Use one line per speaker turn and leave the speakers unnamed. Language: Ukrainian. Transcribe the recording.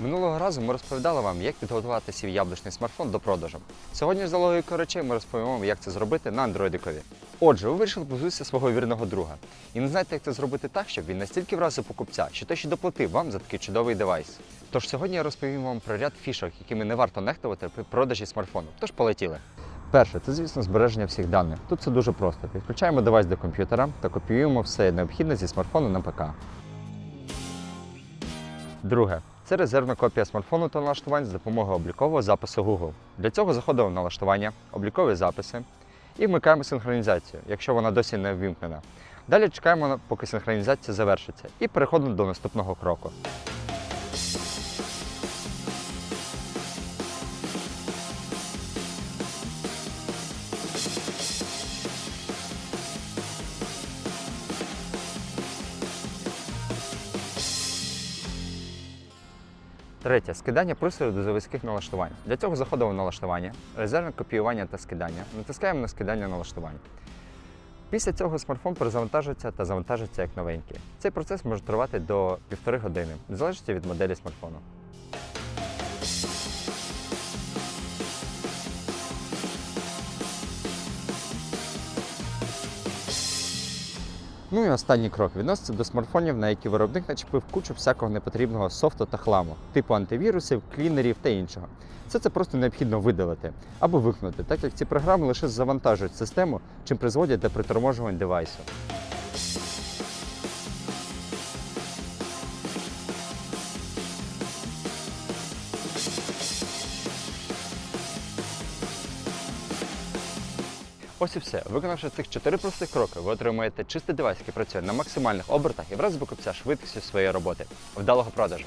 Минулого разу ми розповідали вам, як підготувати свій яблучний смартфон до продажу. Сьогодні за логікою речей ми розповімо вам, як це зробити на андроїдикові. Отже, ви вирішили позбутися свого вірного друга. І не знаєте, як це зробити так, щоб він настільки вразив покупця, що той ще доплатив вам за такий чудовий девайс. Тож сьогодні я розповім вам про ряд фішок, якими не варто нехтувати при продажі смартфону. Тож полетіли. Перше, це, звісно, збереження всіх даних. Тут це дуже просто. Підключаємо девайс до комп'ютера та копіюємо все необхідне зі смартфону на ПК. Друге. Це резервна копія смартфону та налаштувань з допомогою облікового запису Google. Для цього заходимо в налаштування, облікові записи і вмикаємо синхронізацію, якщо вона досі не ввімкнена. Далі чекаємо, поки синхронізація завершиться, і переходимо до наступного кроку. Третє скидання пристрою до заводських налаштувань. Для цього заходимо в налаштування, резервне копіювання та скидання, натискаємо на скидання налаштувань. Після цього смартфон перезавантажується та завантажується як новенький. Цей процес може тривати до півтори години, в залежності від моделі смартфону. Ну і останній крок відноситься до смартфонів, на які виробник начепив кучу всякого непотрібного софту та хламу, типу антивірусів, клінерів та іншого. Все це просто необхідно видалити або вимкнути, так як ці програми лише завантажують систему, чим призводять до приторможувань девайсу. Ось і все. Виконавши цих чотири простих кроки, ви отримаєте чистий девайс, який працює на максимальних обертах і враз покупця швидкістю своєї роботи. Вдалого продажу!